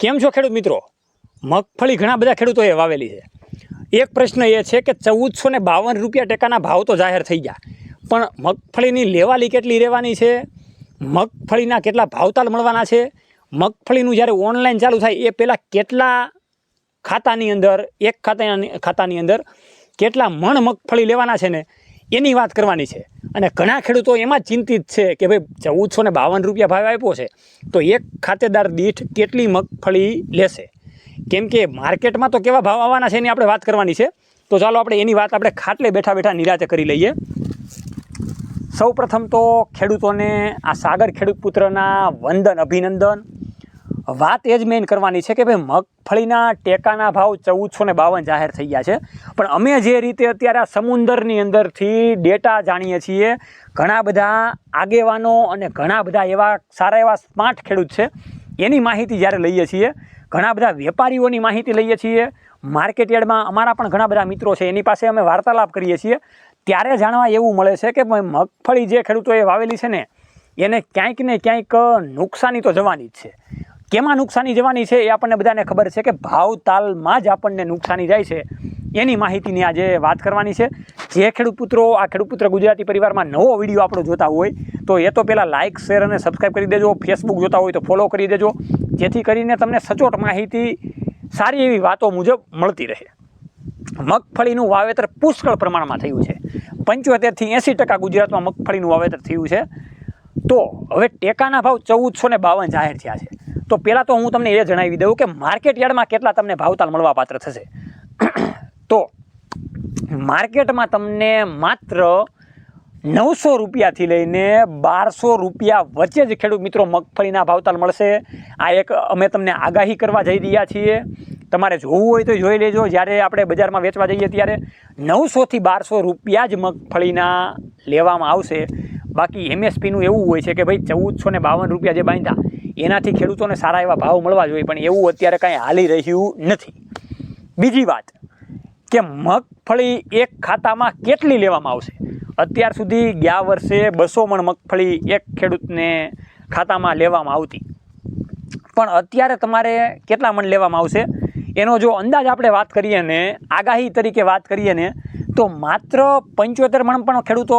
કેમ છો ખેડૂત મિત્રો? મગફળી ઘણા બધા ખેડૂતોએ વાવેલી છે. એક પ્રશ્ન એ છે કે ચૌદસો ને બાવન રૂપિયા ટેકાના ભાવ તો જાહેર થઈ ગયા. પણ મગફળીની લેવાલી કેટલી રહેવાની છે? મગફળીના કેટલા ભાવતાલ મળવાના છે? મગફળીનું જ્યારે ઓનલાઈન ચાલુ થાય, એ પહેલાં કેટલા ખાતાની અંદર, એક ખાતાની ખાતાની અંદર કેટલા મણ મગફળી લેવાના છે ને? એની વાત કરવાની છે. અને ઘણા ખેડૂતો એમાં ચિંતિત છે કે ભાઈ, ચૌદસો ને બાવન રૂપિયા ભાવ આપ્યો છે, તો એક ખાતેદાર દીઠ કેટલી મગફળી લેશે? કેમ કે માર્કેટમાં તો કેવા ભાવ આવવાના છે એની આપણે વાત કરવાની છે. તો ચાલો આપણે એની વાત આપણે ખાટલે બેઠા બેઠા નિરાતે કરી લઈએ. સૌ પ્રથમ તો ખેડૂતોને આ સાગર ખેડૂત પુત્રના વંદન, અભિનંદન. વાત એ જ મેઇન કરવાની છે કે ભાઈ મગફળીના ટેકાના ભાવ ચૌદસો ને બાવન જાહેર થઈ ગયા છે. પણ અમે જે રીતે અત્યારે આ સમુંદરની અંદરથી ડેટા જાણીએ છીએ, ઘણા બધા આગેવાનો અને ઘણા બધા એવા સારા એવા સ્માર્ટ ખેડૂત છે, એની માહિતી જ્યારે લઈએ છીએ, ઘણા બધા વેપારીઓની માહિતી લઈએ છીએ માર્કેટ યાર્ડમાં અમારા પણ ઘણા બધા મિત્રો છે, એની પાસે અમે વાર્તાલાપ કરીએ છીએ, ત્યારે જાણવા એવું મળે છે કે મગફળી જે ખેડૂતોએ વાવેલી છે ને, એને ક્યાંક ને ક્યાંક નુકસાની તો જવાની જ છે. કેમાં નુકસાની જવાની છે એ આપણને બધાને ખબર છે કે ભાવ તાલમાં જ આપણને નુકસાની જાય છે. એની માહિતીની આજે વાત કરવાની છે. જે ખેડૂત પુત્રો આ ખેડૂત પુત્ર ગુજરાતી પરિવારમાં નવો વીડિયો આપણો જોતા હોય, તો એ તો પહેલાં લાઇક શેર અને સબસ્ક્રાઈબ કરી દેજો. ફેસબુક જોતા હોય તો ફોલો કરી દેજો. જેથી કરીને તમને સચોટ માહિતી, સારી એવી વાતો મુજબ મળતી રહે. મગફળીનું વાવેતર પુષ્કળ પ્રમાણમાં થયું છે. પંચોતેરથી એંસી ટકા ગુજરાતમાં મગફળીનું વાવેતર થયું છે. તો હવે ટેકાના ભાવ ચૌદસો ને બાવન જાહેર થયા છે. તો પહેલાં તો હું તમને એ જણાવી દઉં કે માર્કેટ યાર્ડમાં કેટલા તમને ભાવતાલ મળવા પાત્ર થશે. તો માર્કેટમાં તમને માત્ર નવસો રૂપિયાથી લઈને બારસો રૂપિયા વચ્ચે જ ખેડૂત મિત્રો મગફળીના ભાવતાલ મળશે. આ એક અમે તમને આગાહી કરવા જઈ રહ્યા છીએ. તમારે જોવું હોય તો જોઈ લેજો. જ્યારે આપણે બજારમાં વેચવા જઈએ ત્યારે નવસોથી બારસો રૂપિયા જ મગફળીના લેવામાં આવશે. બાકી એમએસપીનું એવું હોય છે કે ભાઈ ચૌદસો ને બાવન રૂપિયા જે બાંધ્યા એનાથી ખેડૂતોને સારા એવા ભાવ મળવા જોઈએ, પણ એવું અત્યારે કાંઈ હાલી રહ્યું નથી. બીજી વાત કે મગફળી એક ખાતામાં કેટલી લેવામાં આવશે? અત્યાર સુધી ગયા વર્ષે બસો મણ મગફળી એક ખેડૂતને ખાતામાં લેવામાં આવતી. પણ અત્યારે તમારે કેટલા મણ લેવામાં આવશે? એનો જો અંદાજ આપણે વાત કરીએ ને, આગાહી તરીકે વાત કરીએ ને, તો માત્ર પંચોતેર મણ પણ ખેડૂતો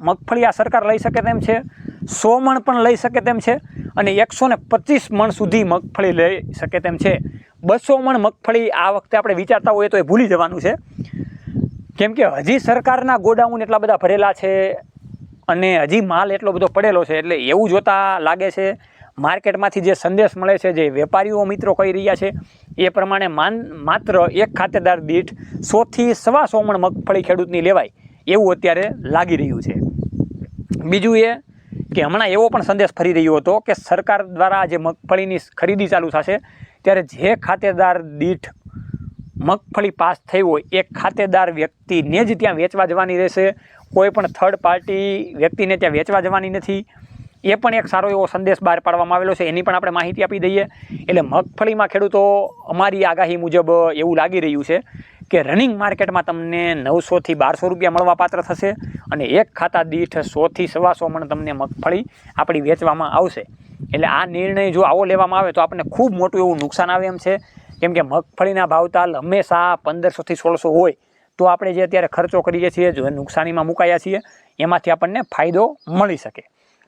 મગફળી આ સરકાર લઈ શકે તેમ છે. સો મણ પણ લઈ શકે તેમ છે અને એકસો ને પચીસ મણ સુધી મગફળી લઈ શકે તેમ છે. બસો મણ મગફળી આ વખતે આપણે વિચારતા હોઈએ તો એ ભૂલી જવાનું છે. કેમ કે હજી સરકારના ગોડાઉન એટલા બધા ભરેલા છે અને હજી માલ એટલો બધો પડેલો છે એટલે એવું જોતાં લાગે છે. માર્કેટમાંથી જે સંદેશ મળે છે, જે વેપારીઓ મિત્રો કહી રહ્યા છે, એ પ્રમાણે માન માત્ર એક ખાતેદાર દીઠ સોથી સવા સો મણ મગફળી ખેડૂતની લેવાય એવું અત્યારે લાગી રહ્યું છે. બીજું એ કે હમણાં એવો પણ સંદેશ ફરી રહ્યો હતો કે સરકાર દ્વારા જે મગફળીની ખરીદી ચાલુ થશે, ત્યારે જે ખાતેદાર દીઠ મગફળી પાસ થઈ હોય, એ ખાતેદાર વ્યક્તિને જ ત્યાં વેચવા જવાની રહેશે. કોઈ પણ થર્ડ પાર્ટી વ્યક્તિને ત્યાં વેચવા જવાની નથી. એ પણ એક સારો એવો સંદેશ બહાર પાડવામાં આવેલો છે. એની પણ આપણે માહિતી આપી દઈએ. એટલે મગફળીમાં ખેડૂતો અમારી આગાહી મુજબ એવું લાગી રહ્યું છે કે રનિંગ માર્કેટમાં તમને નવસોથી બારસો રૂપિયા મળવા પાત્ર થશે અને એક ખાતા દીઠ સોથી સવાસો મણ તમને મગફળી આપણી વેચવામાં આવશે. એટલે આ નિર્ણય જો આવો લેવામાં આવે તો આપણને ખૂબ મોટું એવું નુકસાન આવે એમ છે. કેમ કે મગફળીના ભાવતાલ હંમેશા પંદરસોથી સોળસો હોય તો આપણે જે અત્યારે ખર્ચો કરીએ છીએ, જો નુકસાનીમાં મુકાયા છીએ, એમાંથી આપણને ફાયદો મળી શકે.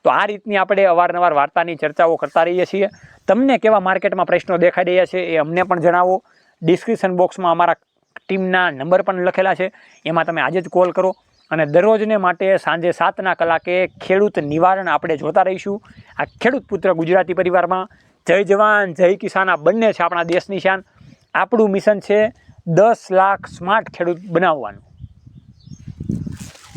તો આ રીતની આપણે અવારનવાર વાર્તાની ચર્ચાઓ કરતા રહીએ છીએ. તમને કેવા માર્કેટમાં પ્રશ્નો દેખાઈ રહ્યા છે એ અમને પણ જણાવો. ડિસ્ક્રિપ્શન બોક્સમાં અમારા ટીમના નંબર પણ લખેલા છે. એમાં તમે આજે જ કોલ કરો અને દરરોજને માટે સાંજે સાતના કલાકે ખેડૂત નિવારણ આપણે જોતા રહીશું. આ ખેડૂત પુત્ર ગુજરાતી પરિવારમાં જય જવાન, જય કિસાન, આ બંને છે આપણા દેશની શાન. આપણું મિશન છે દસ લાખ સ્માર્ટ ખેડૂત બનાવવાનું.